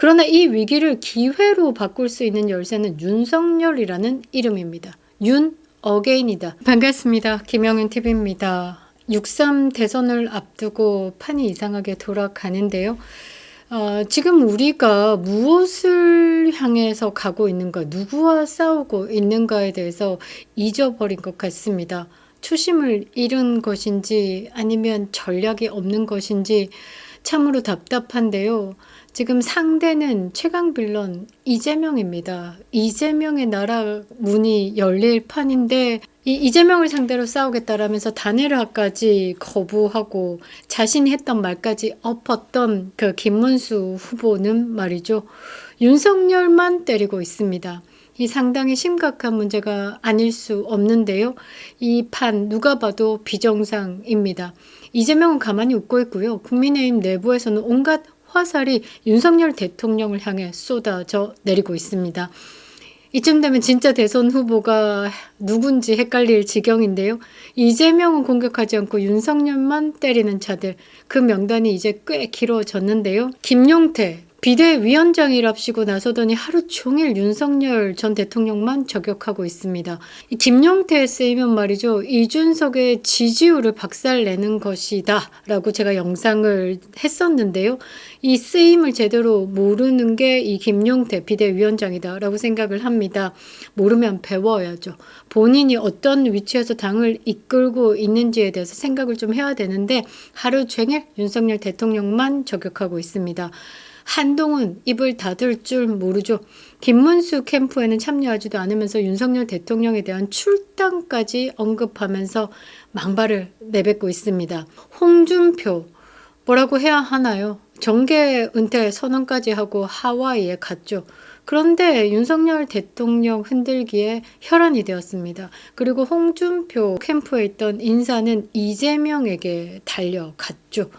그러나 이 위기를 기회로 바꿀 수 있는 열쇠는 윤석열이라는 이름입니다. 윤 어게인이다. 반갑습니다. 김영은 TV입니다. 6.3 대선을 앞두고 판이 이상하게 돌아가는데요. 어, 지금 우리가 무엇을 향해서 가고 있는가, 누구와 싸우고 있는가에 대해서 잊어버린 것 같습니다. 초심을 잃은 것인지 아니면 전략이 없는 것인지 참으로 답답한데요. 지금 상대는 최강 빌런 이재명입니다. 이재명의 나라 문이 열릴 판인데 이 이재명을 상대로 싸우겠다라면서 단일화까지 거부하고 자신이 했던 말까지 엎었던 그 김문수 후보는 말이죠. 윤석열만 때리고 있습니다. 이 상당히 심각한 문제가 아닐 수 없는데요. 이 판 누가 봐도 비정상입니다. 이재명은 가만히 웃고 있고요. 국민의힘 내부에서는 온갖 화살이 윤석열 대통령을 향해 쏟아져 내리고 있습니다. 이쯤 되면 진짜 대선 후보가 누군지 헷갈릴 지경인데요. 이재명은 공격하지 않고 윤석열만 때리는 자들 그 명단이 이제 꽤 길어졌는데요. 김용태 비대위원장이랍시고 나서더니 하루 종일 윤석열 전 대통령만 저격하고 있습니다. 이 김용태에 쓰이면 말이죠. 이준석의 지지율을 박살내는 것이다. 라고 제가 영상을 했었는데요. 이 쓰임을 제대로 모르는 게 이 김용태 비대위원장이다. 라고 생각을 합니다. 모르면 배워야죠. 본인이 어떤 위치에서 당을 이끌고 있는지에 대해서 생각을 좀 해야 되는데 하루 종일 윤석열 대통령만 저격하고 있습니다. 한동훈 입을 닫을 줄 모르죠. 김문수 캠프에는 참여하지도 않으면서 윤석열 대통령에 대한 출당까지 언급하면서 망발을 내뱉고 있습니다. 홍준표 뭐라고 해야 하나요? 정계 은퇴 선언까지 하고 하와이에 갔죠. 그런데 윤석열 대통령 흔들기에 혈안이 되었습니다. 그리고 홍준표 캠프에 있던 인사는 이재명에게 달려갔죠.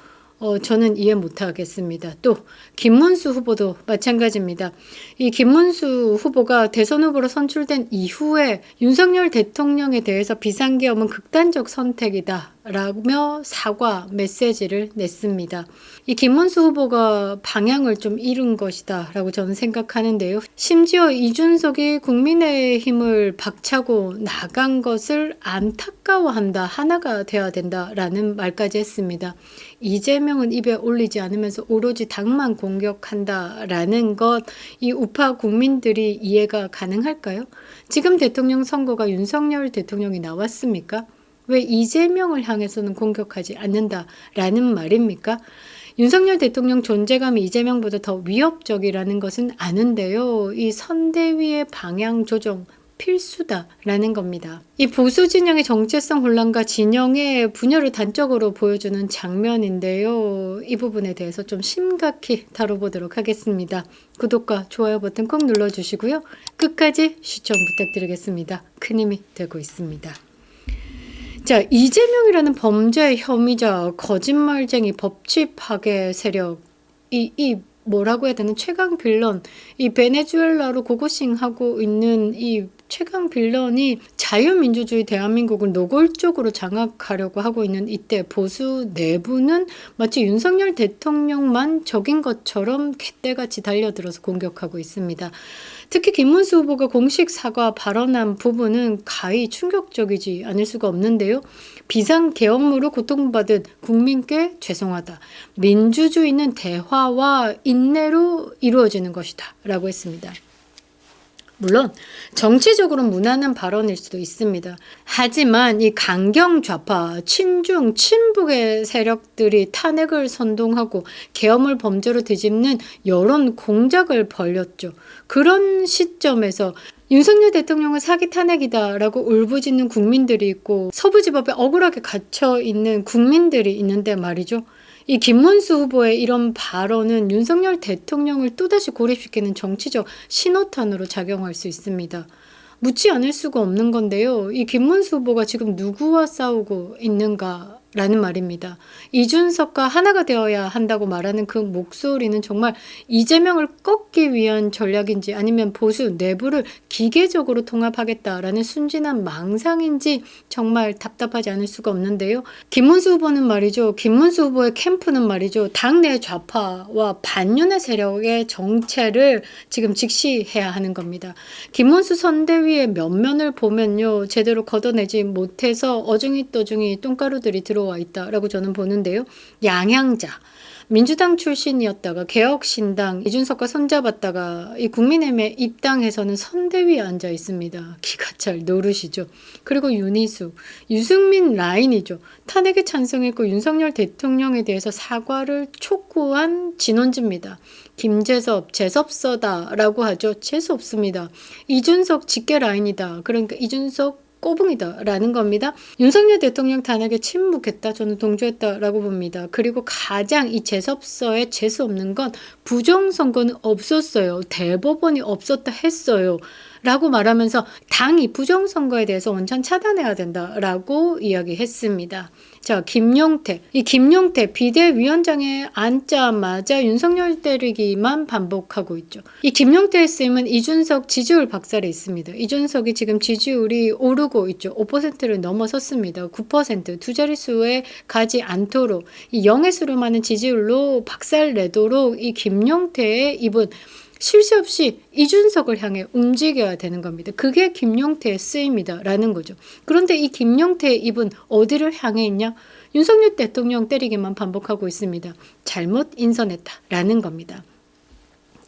어, 저는 이해 못하겠습니다. 또 김문수 후보도 마찬가지입니다. 이 김문수 후보가 대선 후보로 선출된 이후에 윤석열 대통령에 대해서 비상계엄은 극단적 선택이다. 라며 사과 메시지를 냈습니다. 이 김문수 후보가 방향을 좀 잃은 것이다 라고 저는 생각하는데요. 심지어 이준석이 국민의힘을 박차고 나간 것을 안타까워한다. 하나가 되어야 된다라는 말까지 했습니다. 이재명은 입에 올리지 않으면서 오로지 당만 공격한다라는 것, 이 우파 국민들이 이해가 가능할까요? 지금 대통령 선거가 윤석열 대통령이 나왔습니까? 왜 이재명을 향해서는 공격하지 않는다라는 말입니까? 윤석열 대통령 존재감이 이재명보다 더 위협적이라는 것은 아는데요. 이 선대위의 방향 조정 필수다라는 겁니다. 이 보수 진영의 정체성 혼란과 진영의 분열을 단적으로 보여주는 장면인데요. 이 부분에 대해서 좀 심각히 다뤄보도록 하겠습니다. 구독과 좋아요 버튼 꼭 눌러주시고요. 끝까지 시청 부탁드리겠습니다. 큰 힘이 되고 있습니다. 자, 이재명이라는 범죄 혐의자, 거짓말쟁이, 법치 파괴 세력, 이, 이 뭐라고 해야 되는 최강 빌런, 이 베네수엘라로 고고싱하고 있는 이 최강 빌런이 자유민주주의 대한민국을 노골적으로 장악하려고 하고 있는 이때 보수 내부는 마치 윤석열 대통령만 적인 것처럼 갯대같이 달려들어서 공격하고 있습니다. 특히 김문수 후보가 공식 사과 발언한 부분은 가히 충격적이지 않을 수가 없는데요. 비상 계엄으로 고통받은 국민께 죄송하다. 민주주의는 대화와 인내로 이루어지는 것이다. 라고 했습니다. 물론 정치적으로 무난한 발언일 수도 있습니다. 하지만 이 강경 좌파, 친중, 친북의 세력들이 탄핵을 선동하고 계엄을 범죄로 뒤집는 여론 공작을 벌였죠. 그런 시점에서 윤석열 대통령은 사기 탄핵이다라고 울부짖는 국민들이 있고 서부지법에 억울하게 갇혀 있는 국민들이 있는데 말이죠. 이 김문수 후보의 이런 발언은 윤석열 대통령을 또다시 고립시키는 정치적 신호탄으로 작용할 수 있습니다. 묻지 않을 수가 없는 건데요. 이 김문수 후보가 지금 누구와 싸우고 있는가 라는 말입니다. 이준석과 하나가 되어야 한다고 말하는 그 목소리는 정말 이재명을 꺾기 위한 전략인지 아니면 보수 내부를 기계적으로 통합하겠다라는 순진한 망상인지 정말 답답하지 않을 수가 없는데요. 김문수 후보는 말이죠. 김문수 후보의 캠프는 말이죠. 당내 좌파와 반윤의 세력의 정체를 지금 직시해야 하는 겁니다. 김문수 선대위의 면면을 보면요. 제대로 걷어내지 못해서 어중이 떠중이 똥가루들이 들어 들어와 있다라고 저는 보는데요. 양양자. 민주당 출신이었다가 개혁신당 이준석과 손잡았다가 이 국민의힘에 입당해서는 선대위에 앉아 있습니다. 기가 찰 노릇이죠. 그리고 윤희수, 유승민 라인이죠. 탄핵에 찬성했고 윤석열 대통령에 대해서 사과를 촉구한 진원지입니다. 김재섭, 재섭서다라고 하죠. 재수 없습니다. 이준석 직계 라인이다. 그러니까 이준석 꼬붕이다라는 겁니다. 윤석열 대통령 탄핵에 침묵했다. 저는 동조했다라고 봅니다. 그리고 가장 이 재섭서에 재수 없는 건 부정선거는 없었어요. 대법원이 없었다 했어요. 라고 말하면서 당이 부정선거에 대해서 원천 차단해야 된다라고 이야기했습니다. 자, 김용태. 이 김용태 비대위원장에 앉자마자 윤석열 때리기만 반복하고 있죠. 이 김용태의 쓰임은 이준석 지지율 박살에 있습니다. 이준석이 지금 지지율이 오르고 있죠. 5%를 넘어섰습니다. 9%두 자릿수에 가지 않도록 이 영의 수를 많은 지지율로 박살 내도록 이 김용태의 입은 쉴 새 없이 이준석을 향해 움직여야 되는 겁니다. 그게 김용태의 쓰임이다라는 거죠. 그런데 이 김용태의 입은 어디를 향해 있냐? 윤석열 대통령 때리기만 반복하고 있습니다. 잘못 인선했다라는 겁니다.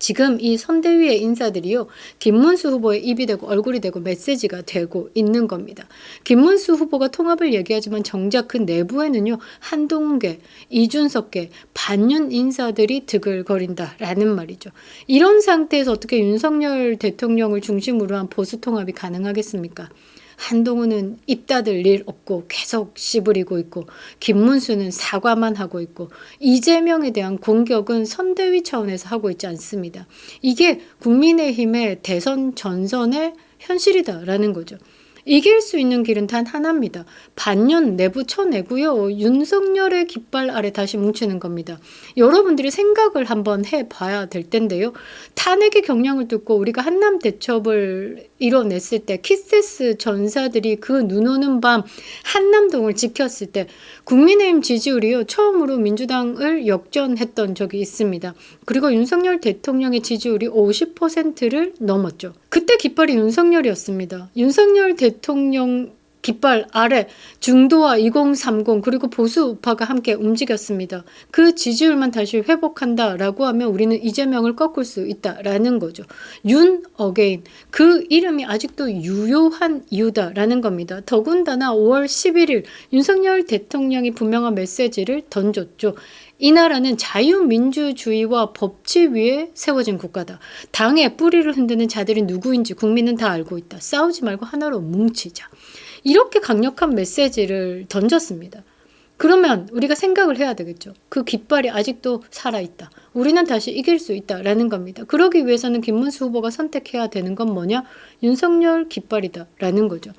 지금 이 선대위의 인사들이요, 김문수 후보의 입이 되고 얼굴이 되고 메시지가 되고 있는 겁니다. 김문수 후보가 통합을 얘기하지만 정작 그 내부에는요, 한동훈계, 이준석계, 반윤 인사들이 드글거린다라는 말이죠. 이런 상태에서 어떻게 윤석열 대통령을 중심으로 한 보수 통합이 가능하겠습니까? 한동훈은 입 닫을 일 없고 계속 씨부리고 있고 김문수는 사과만 하고 있고 이재명에 대한 공격은 선대위 차원에서 하고 있지 않습니다. 이게 국민의힘의 대선 전선의 현실이다라는 거죠. 이길 수 있는 길은 단 하나입니다. 반년 내부 쳐내고요. 윤석열의 깃발 아래 다시 뭉치는 겁니다. 여러분들이 생각을 한번 해봐야 될 텐데요. 탄핵의 경향을 듣고 우리가 한남 대첩을 이뤄냈을 때 키세스 전사들이 그 눈 오는 밤 한남동을 지켰을 때 국민의힘 지지율이요. 처음으로 민주당을 역전했던 적이 있습니다. 그리고 윤석열 대통령의 지지율이 50%를 넘었죠. 그때 깃발이 윤석열이었습니다. 윤석열 대통령 깃발 아래 중도와 2030 그리고 보수 우파가 함께 움직였습니다. 그 지지율만 다시 회복한다라고 하면 우리는 이재명을 꺾을 수 있다라는 거죠. 윤 어게인 그 이름이 아직도 유효한 이유다라는 겁니다. 더군다나 5월 11일 윤석열 대통령이 분명한 메시지를 던졌죠. 이 나라는 자유민주주의와 법치 위에 세워진 국가다. 당의 뿌리를 흔드는 자들이 누구인지 국민은 다 알고 있다. 싸우지 말고 하나로 뭉치자. 이렇게 강력한 메시지를 던졌습니다. 그러면 우리가 생각을 해야 되겠죠. 그 깃발이 아직도 살아있다. 우리는 다시 이길 수 있다라는 겁니다. 그러기 위해서는 김문수 후보가 선택해야 되는 건 뭐냐? 윤석열 깃발이다라는 거죠.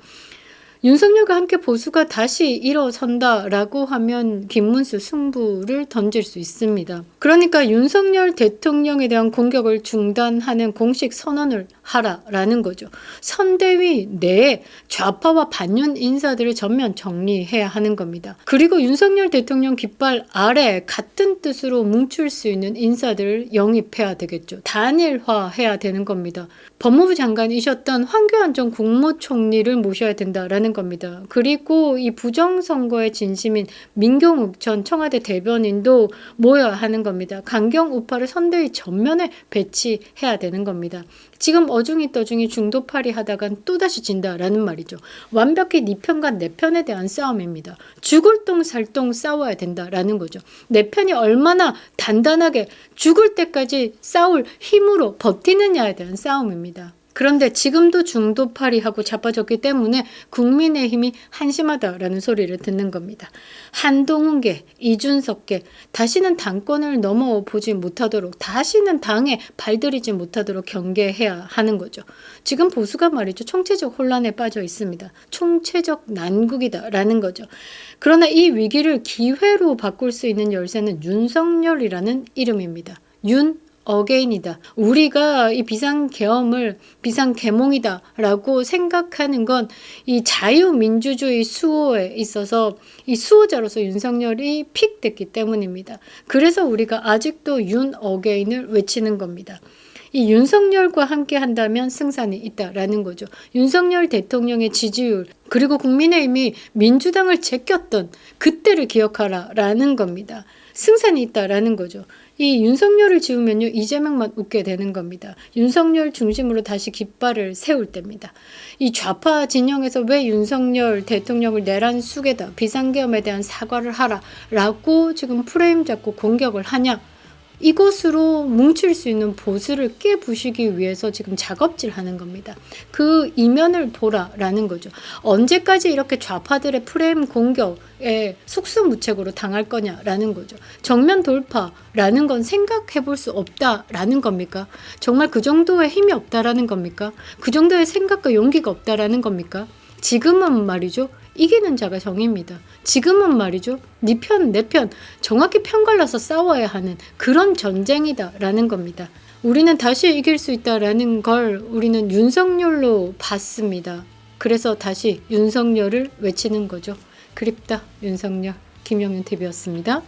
윤석열과 함께 보수가 다시 일어선다라고 하면 김문수 승부를 던질 수 있습니다. 그러니까 윤석열 대통령에 대한 공격을 중단하는 공식 선언을 하라라는 거죠. 선대위 내에 좌파와 반윤 인사들을 전면 정리해야 하는 겁니다. 그리고 윤석열 대통령 깃발 아래 같은 뜻으로 뭉칠 수 있는 인사들을 영입해야 되겠죠. 단일화해야 되는 겁니다. 법무부 장관이셨던 황교안 전 국무총리를 모셔야 된다라는 겁니다. 그리고 이 부정선거의 진심인 민경욱 전 청와대 대변인도 모여야 하는 겁니다. 강경 우파를 선대위 전면에 배치해야 되는 겁니다. 지금 어중이 떠중이 중도파리 하다간 또다시 진다라는 말이죠. 완벽히 네 편과 내 편에 대한 싸움입니다. 죽을 똥 살 똥 싸워야 된다라는 거죠. 내 편이 얼마나 단단하게 죽을 때까지 싸울 힘으로 버티느냐에 대한 싸움입니다. 그런데 지금도 중도파리하고 자빠졌기 때문에 국민의힘이 한심하다라는 소리를 듣는 겁니다. 한동훈계, 이준석계 다시는 당권을 넘어보지 못하도록 다시는 당에 발들이지 못하도록 경계해야 하는 거죠. 지금 보수가 말이죠. 총체적 혼란에 빠져 있습니다. 총체적 난국이다라는 거죠. 그러나 이 위기를 기회로 바꿀 수 있는 열쇠는 윤석열이라는 이름입니다. 윤 어게인이다. 우리가 이 비상계엄을 비상계몽이다라고 생각하는 건 이 자유민주주의 수호에 있어서 이 수호자로서 윤석열이 픽됐기 때문입니다. 그래서 우리가 아직도 윤 어게인을 외치는 겁니다. 이 윤석열과 함께 한다면 승산이 있다라는 거죠. 윤석열 대통령의 지지율 그리고 국민의힘이 민주당을 제꼈던 그때를 기억하라라는 겁니다. 승산이 있다라는 거죠. 이 윤석열을 지우면요 이재명만 웃게 되는 겁니다. 윤석열 중심으로 다시 깃발을 세울 때입니다. 이 좌파 진영에서 왜 윤석열 대통령을 내란 숙에다 비상계엄에 대한 사과를 하라라고 지금 프레임 잡고 공격을 하냐? 이것으로 뭉칠 수 있는 보수를 깨부시기 위해서 지금 작업질 하는 겁니다. 그 이면을 보라라는 거죠. 언제까지 이렇게 좌파들의 프레임 공격에 속수무책으로 당할 거냐라는 거죠. 정면 돌파라는 건 생각해 볼 수 없다라는 겁니까? 정말 그 정도의 힘이 없다라는 겁니까? 그 정도의 생각과 용기가 없다라는 겁니까? 지금은 말이죠. 이기는 자가 정입니다. 지금은 말이죠. 네 편, 내 편, 정확히 편 갈라서 싸워야 하는 그런 전쟁이다라는 겁니다. 우리는 다시 이길 수 있다라는 걸 우리는 윤석열로 봤습니다. 그래서 다시 윤석열을 외치는 거죠. 그립다 윤석열 김영윤 TV였습니다.